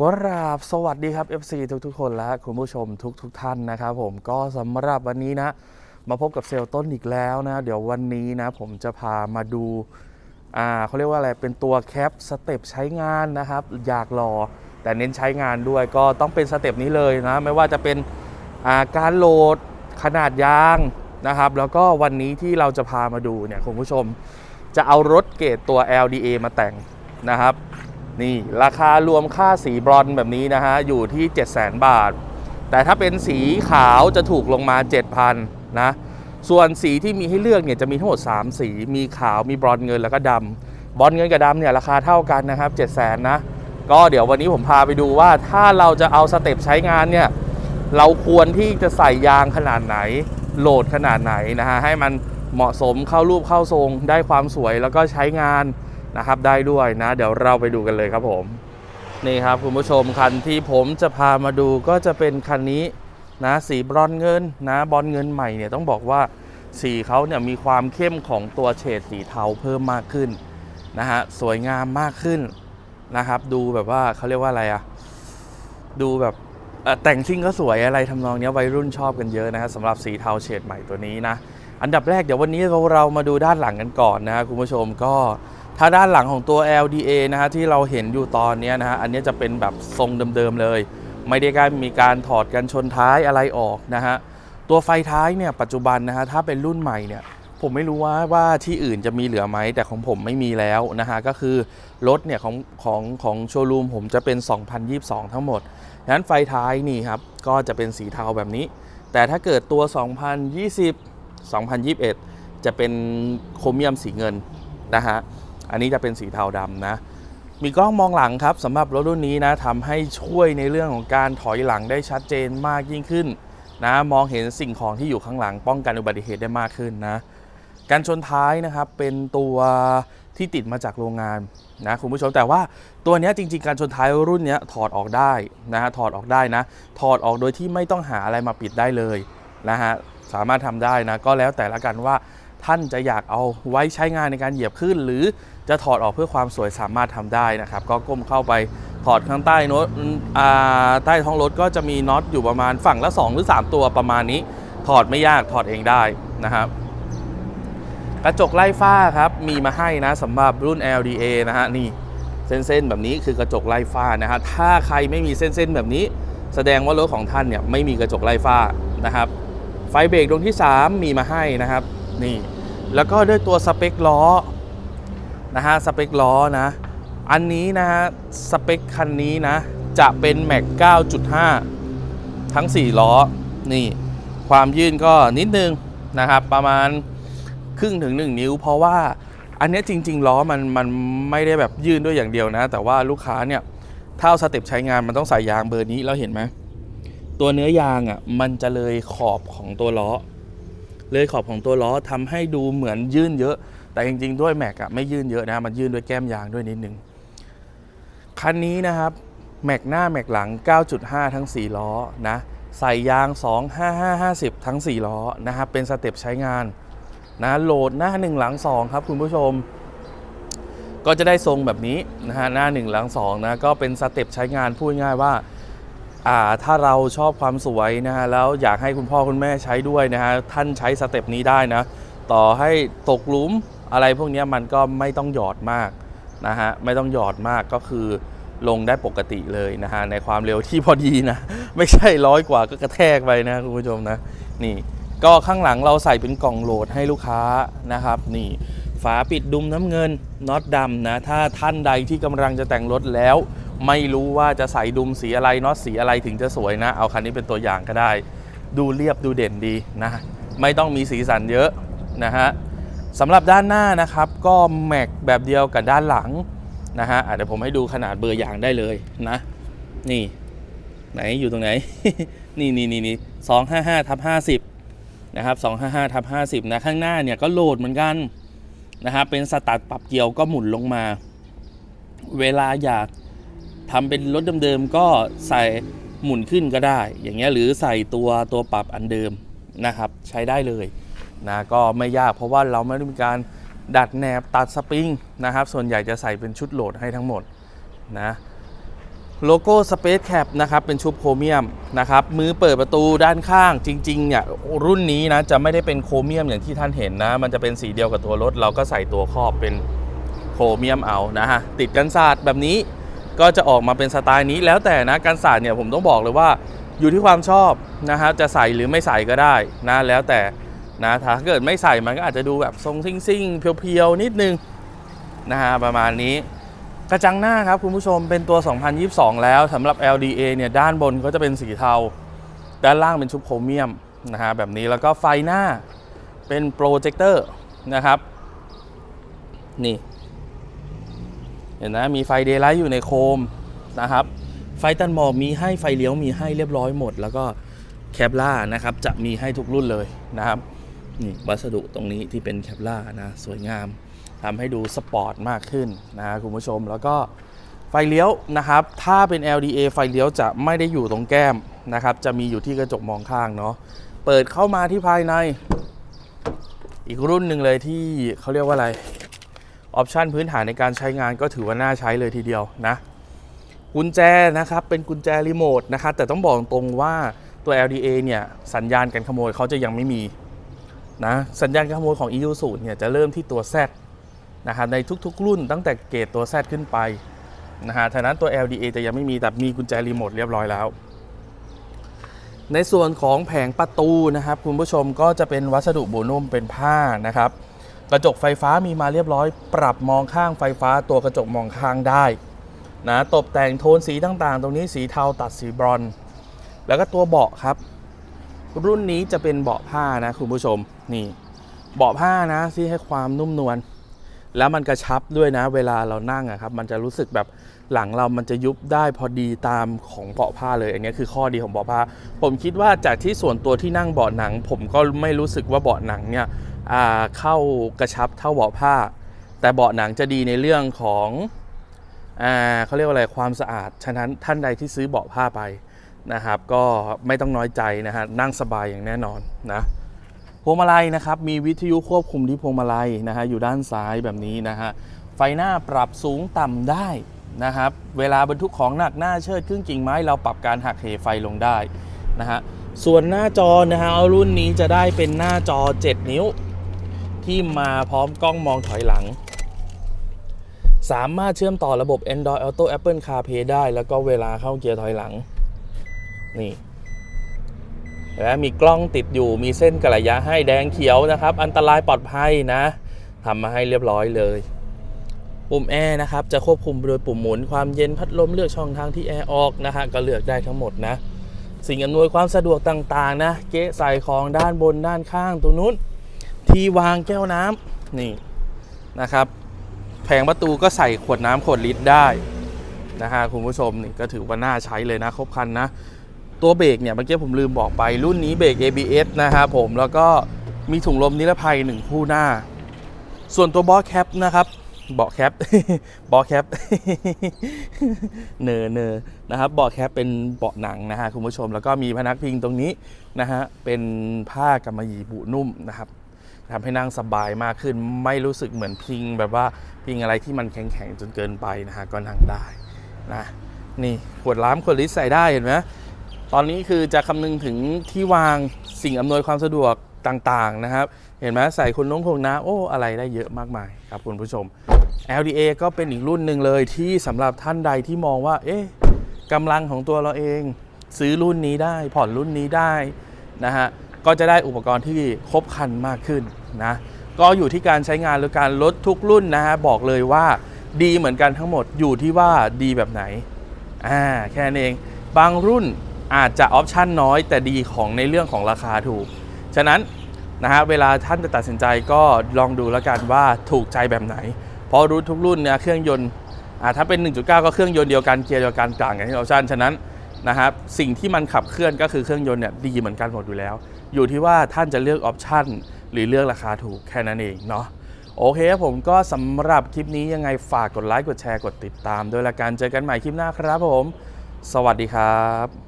กราบสวัสดีครับ FC ทุกทุกๆ คนและคุณผู้ชมทุกทุกๆท่านนะครับผมก็สำหรับวันนี้นะ มาพบกับเซลล์ต้นอีกแล้วนะ เดี๋ยววันนี้นะ ผมจะพามาดูอ่าเขาเรียกว่าอะไรเป็นตัวแคปสเต็ปใช้งานนะครับ อยากรอแต่เน้นใช้งานด้วยก็ต้องเป็นสเต็ปนี้เลยนะ ไม่ว่าจะเป็นอ่าการโหลดขนาดยางนะครับ แล้วก็วันนี้ที่เราจะพามาดูเนี่ยคุณผู้ชม จะเอารถเกรดตัว LDA มาแต่งนะครับ นี่ราคารวมค่าสีบรอนแบบนี้นะฮะ อยู่ที่ 700,000 บาท แต่ถ้าเป็นสีขาวจะถูกลงมา 7,000 นะ ส่วนสีที่มีให้เลือกเนี่ยจะมีทั้งหมด 3 สี มีขาวมีบรอนเงินแล้วก็ดำบรอนเงินกับดำเนี่ยราคาเท่ากันนะครับ 700,000 นะ ก็เดี๋ยววันนี้ผมพาไปดูว่าถ้าเราจะเอาสเต็ปใช้งานเนี่ย เราควรที่จะใส่ยางขนาดไหน โหลดขนาดไหนนะฮะ ให้มันเหมาะสมเข้ารูปเข้าทรงได้ความสวยแล้วก็ใช้งาน นะครับได้ด้วยนะ เดี๋ยวเราไปดูกันเลยครับผมนี่ครับคุณผู้ชมคันที่ผมจะพามาดูก็จะเป็นคันนี้นะสีบรอนเงินนะบอลเงินใหม่เนี่ยต้องบอกว่าสีเขาเนี่ยมีความเข้มของตัวเฉดสีเทาเพิ่มมากขึ้นนะฮะสวยงามมากขึ้นนะครับ ดูแบบว่าเขาเรียกว่าอะไรอะดูแบบแต่งซิ่งก็สวยอะไรทำนองนี้วัยรุ่นชอบกันเยอะนะฮะสำหรับสีเทาเฉดใหม่ตัวนี้นะอันดับแรกเดี๋ยววันนี้เราเรามาดูด้านหลังกันก่อนนะฮะคุณผู้ชมก็ ถ้าด้านหลังของตัว LDA นะฮะที่เราเห็นอยู่ตอนนี้นะฮะอันนี้จะเป็นแบบทรงเดิมๆเลย ไม่ได้การมีการถอดกันชนท้ายอะไรออกนะฮะตัวไฟท้ายเนี่ยปัจจุบันนะฮะถ้าเป็นรุ่นใหม่เนี่ยผมไม่รู้ว่าว่าที่อื่นจะมีเหลือไหมแต่ของผมไม่มีแล้วนะฮะก็คือรถเนี่ยของของของโชว์รูมผมจะเป็น 2022 ทั้งหมดฉะนั้นไฟท้ายนี่ครับก็จะเป็นสีเทาแบบนี้ แต่ถ้าเกิดตัว 2020 2021 จะเป็นโครเมียมสีเงินนะฮะ อันนี้จะเป็นสีเทาดำนะ มีกล้องมองหลังครับสำหรับรถรุ่นนี้นะทำให้ช่วยในเรื่องของการถอยหลังได้ชัดเจนมากยิ่งขึ้นนะมองเห็นสิ่งของที่อยู่ข้างหลังป้องกันอุบัติเหตุได้มากขึ้นนะการชนท้ายนะครับเป็นตัวที่ติดมาจากโรงงานนะคุณผู้ชมแต่ว่าตัวนี้จริง ๆ การชนท้ายรุ่นนี้ถอดออกได้นะฮะถอดออกได้นะ ถอดออกโดยที่ไม่ต้องหาอะไรมาปิดได้เลยนะฮะสามารถทำได้นะก็แล้วแต่ละกันว่า ท่านจะอยากเอาไว้ใช้งานในการเหยียบขึ้น หรือจะถอดออกเพื่อความสวยสามารถทำได้นะครับ ก็ก้มเข้าไปถอดข้างใต้โน้ตอ่าใต้ท้องรถก็จะมีน็อตอยู่ประมาณฝั่งละ 2 หรือ 3 ตัวประมาณนี้ ถอดไม่ยากถอดเองได้นะครับกระจกไล่ฝ้าครับมีมาให้นะสำหรับรุ่น LDA นะฮะนี่เส้นๆแบบนี้คือกระจกไล่ฝ้านะฮะถ้าใครไม่มีเส้นๆแบบนี้ แสดงว่ารถของท่านเนี่ยไม่มีกระจกไล่ฝ้านะครับ ไฟเบรกดวงที่ 3 มีมาให้นะครับ นี่ แล้วก็ด้วยตัวสเปคล้อนะฮะสเปคล้อนะ อันนี้นะฮะสเปคคันนี้นะ จะเป็นแม็ก9.5 ทั้ง 4 ล้อ นี่ ความยื่นก็นิดนึงนะครับ ประมาณครึ่งถึง 1 นิ้ว เพราะว่าอันนี้จริง ๆ ล้อมันมันไม่ได้แบบยื่นด้วยอย่างเดียวนะ แต่ว่าลูกค้าเนี่ยถ้าเอาสเต็ปใช้งานมันต้องใส่ยางเบอร์นี้แล้วเห็นไหมตัวเนื้อยางอะ่ะมันจะเลยขอบของตัวล้อ เลยขอบของตัวล้อทำให้ดูเหมือนยื่นเยอะ แต่จริง ๆ ด้วยแม็กอะไม่ยื่นเยอะนะมันยื่นด้วยแก้มยางด้วยนิดนึงคันนี้นะครับแม็กหน้าแม็กหลัง 9.5 ทั้ง 4 ล้อนะใส่ยาง 25550 ทั้ง 4 ล้อนะครับเป็นสเต็ปใช้งานนะโหลดหน้า 1 หลัง 2 ครับคุณผู้ชม ก็จะได้ทรงแบบนี้นะฮะหน้า 1 หลัง2นะก็เป็นสเต็ปใช้งานพูดง่ายว่า ถ้าเราชอบความสวยนะฮะแล้วอยากให้คุณพ่อคุณแม่ใช้ด้วยนะฮะท่านใช้สเต็ปนี้ได้นะ ต่อให้ตกหลุมอะไรพวกนี้มันก็ไม่ต้องหยอดมากนะฮะไม่ต้องหยอดมากก็คือลงได้ปกติเลยนะฮะในความเร็วที่พอดีนะ ไม่ใช่ร้อยกว่าก็กระแทกไปนะคุณผู้ชมนะนี่ก็ข้างหลังเราใส่เป็นกล่องโหลดให้ลูกค้านะครับนี่ฝาปิดดุมน้ำเงินน็อตดำนะถ้าท่านใดที่กำลังจะแต่งรถแล้ว ไม่รู้ว่าจะใส่ดุมสีอะไรน็อตสีอะไรถึงจะสวยนะ เอาคันนี้เป็นตัวอย่างก็ได้ ดูเรียบดูเด่นดีนะไม่ต้องมีสีสันเยอะนะฮะสำหรับด้านหน้านะครับก็แม็กแบบเดียวกับด้านหลังนะฮะเดี๋ยวผมให้ดูขนาดเบอร์อย่างได้เลยนะ นี่ ไหนอยู่ตรงไหน นี่นี่นี่นี่สองห้าห้าทับห้าสิบนะครับ255ทับ50นะข้างหน้าเนี่ยก็โหลดเหมือนกันนะครับเป็นสตาร์ทปรับเกียร์ก็หมุนลงมา เวลาอยาก ทำเป็นรถเดิมๆก็ใส่หมุนขึ้นก็ได้ อย่างเงี้ยหรือใส่ตัวตัวปรับอันเดิมนะครับ ใช้ได้เลยนะก็ไม่ยากเพราะว่าเราไม่ได้มีการดัดแนบตัดสปริงนะครับ ส่วนใหญ่จะใส่เป็นชุดโหลดให้ทั้งหมดนะโลโก้ Space Cap นะครับ เป็นชุบโครเมียมนะครับ มือเปิดประตูด้านข้างจริงๆเนี่ยรุ่นนี้นะจะไม่ได้เป็นโครเมียมอย่างที่ท่านเห็นนะ มันจะเป็นสีเดียวกับตัวรถ เราก็ใส่ตัวครอบเป็นโครเมียมเอานะฮะติดกันศาสตร์แบบนี้ ก็จะออกมาเป็นสไตล์นี้แล้วแต่นะกันศาสตร์เนี่ยผมต้องบอกเลยว่าอยู่ที่ความชอบนะฮะจะใส่หรือไม่ใส่ก็ได้นะแล้วแต่นะถ้าเกิดไม่ใส่มันก็อาจจะดูแบบทรงซิ่งๆเพียวๆนิดนึงนะฮะประมาณนี้กระจังหน้าครับคุณผู้ชมเป็นตัว 2022 แล้วสำหรับ LDA เนี่ยด้านบนก็จะเป็นสีเทา ด้านล่างเป็นชุบโครเมียมนะฮะแบบนี้แล้วก็ไฟหน้าเป็นโปรเจคเตอร์นะครับนี่ เห็นนะมีไฟเดย์ไลท์อยู่ในโคมนะครับ ไฟตันหมอกมีให้ไฟเลี้ยวมีให้เรียบร้อยหมด แล้วก็แคปล่านะครับจะมีให้ทุกรุ่นเลยนะครับนี่วัสดุตรงนี้ที่เป็นแคปล่านะสวยงามทำให้ดูสปอร์ตมากขึ้นนะคุณผู้ชมแล้วก็ไฟเลี้ยวนะครับ ถ้าเป็น LDA ไฟเลี้ยวจะไม่ได้อยู่ตรงแก้มนะครับ จะมีอยู่ที่กระจกมองข้างเนาะเปิดเข้ามาที่ภายใน อีกรุ่นหนึ่งเลยที่เขาเรียกว่าอะไร ออปชันพื้นฐานในการใช้งานก็ถือว่าน่าใช้เลยทีเดียวนะกุญแจนะครับเป็นกุญแจรีโมทนะครับแต่ต้องบอกตรงว่าตัว LDA เนี่ยสัญญาณการขโมยเขาจะยังไม่มีนะสัญญาณการขโมยของ e u 0เนี่ยจะเริ่มที่ตัว Z นะครับในทุกๆ รุ่นตั้งแต่เกรดตัว Z ขึ้นไปนะฮะฉะนั้นตัว LDA จะยังไม่มีแต่มีกุญแจรีโมทเรียบร้อยแล้ว ในส่วนของแผงประตูนะครับ คุณผู้ชมก็จะเป็นวัสดุโบนุ่มเป็นผ้านะครับ กระจกไฟฟ้ามีมาเรียบร้อย ปรับมองข้างไฟฟ้าตัวกระจกมองข้างได้นะตกแต่งโทนสีต่างๆ ตรงนี้สีเทาตัดสีบรอนซ์แล้วก็ตัวเบาะครับ รุ่นนี้จะเป็นเบาะผ้านะคุณผู้ชมนี่เบาะผ้านะที่ให้ความนุ่มนวลแล้วมันกระชับด้วยนะ เวลาเรานั่งอะครับ มันจะรู้สึกแบบหลังเรามันจะยุบได้พอดีตามของเบาะผ้าเลย อันนี้คือข้อดีของเบาะผ้า ผมคิดว่าจากที่ส่วนตัวที่นั่งเบาะหนัง ผมก็ไม่รู้สึกว่าเบาะหนังเนี่ย เข้ากระชับเท่าเบาะผ้า แต่เบาะหนังจะดีในเรื่องของอเขาเรียกว่าอะไรความสะอาด ฉะนั้นท่านใดที่ซื้อเบาะผ้าไปนะครับ ก็ไม่ต้องน้อยใจนะฮะนั่งสบายอย่างแน่นอนนะพวงมาลัยนะครับมีวิทยุควบคุมที่พวงมาลัยนะฮะอยู่ด้านซ้ายแบบนี้นะฮะไฟหน้าปรับสูงต่ำได้นะครับ เวลาบรรทุกของหนักหน้าเชิดครึ่งกิ่งไม้เราปรับการหักเหไฟลงได้นะฮะส่วนหน้าจอนะฮะรุ่นนี้จะได้เป็นหน้าจอ 7 นิ้ว ที่มาพร้อมกล้องมองถอยหลัง สามารถเชื่อมต่อระบบ Android Auto Apple CarPlay ได้ แล้วก็เวลาเข้าเกียร์ถอยหลัง นี่และมีกล้องติดอยู่มีเส้นกระยะให้แดงเขียวนะครับ อันตรายปลอดภัยนะทำมาให้เรียบร้อยเลย ปุ่มแอร์นะครับ จะควบคุมโดยปุ่มหมุนความเย็นพัดลมเลือกช่องทางที่แอร์ออกนะฮะก็เลือกได้ทั้งหมดนะ สิ่งอำนวยความสะดวกต่างๆ นะ เก๊ะใส่ของด้านบนด้านข้างตรงนู้น ที่วางแก้วน้ำนี่นะครับแผงประตูก็ใส่ขวดน้ำขวดลิตรได้นะฮะคุณผู้ชมนี่ก็ถือว่าน่าใช้เลยนะครบครันนะ ตัวเบรกเนี่ยเมื่อกี้ผมลืมบอกไปรุ่นนี้เบรก ABS นะครับผมแล้วก็มีถุงลมนิรภัย1คู่หน้า ส่วนตัวบอสแคปนะครับเบาะแคปบอสแคปเนอเนอนะครับเบาะแคปเป็นเบาะหนังนะฮะคุณผู้ชมแล้วก็มีพนักพิงตรงนี้นะฮะเป็นผ้ากำมะหยี่บุนุ่มนะครับ ทำให้นั่งสบายมากขึ้น ไม่รู้สึกเหมือนพิง แบบว่าพิงอะไรที่มันแข็งๆจนเกินไปนะฮะก็นั่งได้นะนี่ขวดล้ำขวดลิตรใส่ได้เห็นไหมตอนนี้คือจะคำนึงถึงที่วางสิ่งอำนวยความสะดวกต่างๆนะครับ เห็นไหมใส่คุณน้องคงน้ำโอ้อะไรได้เยอะมากมายครับคุณผู้ชม LDA ก็เป็นอีกรุ่นหนึ่งเลยที่สำหรับท่านใดที่มองว่า เอ๊ะกำลังของตัวเราเอง ซื้อรุ่นนี้ได้ผ่อนรุ่นนี้ได้นะฮะ ก็จะได้อุปกรณ์ที่ครบครันมากขึ้นนะก็อยู่ที่การใช้งานหรือการลดทุกรุ่นนะฮะบอกเลยว่าดีเหมือนกันทั้งหมดอยู่ที่ว่าดีแบบไหนอ่าแค่นั้นเอง บางรุ่นอาจจะออปชั่นน้อยแต่ดีของในเรื่องของราคาถูก ฉะนั้นนะฮะเวลาท่านจะตัดสินใจก็ลองดูแล้วกันว่าถูกใจแบบไหน เพราะรู้ทุกรุ่นเนี่ยเครื่องยนต์อ่าถ้าเป็น 1.9 ก็เครื่องยนต์เดียวกันเกียร์เดียวกันต่างกันที่ออปชั่นฉะนั้น นะครับสิ่งที่มันขับเคลื่อนก็คือเครื่องยนต์เนี่ยดีเหมือนกันหมดอยู่แล้ว อยู่ที่ว่าท่านจะเลือกออปชันหรือเลือกราคาถูกแค่นั้นเองเนาะโอเคครับผมก็สำหรับคลิปนี้ยังไงฝากกดไลค์กดแชร์กดติดตามด้วยละกันเจอกันใหม่คลิปหน้าครับผม สวัสดีครับ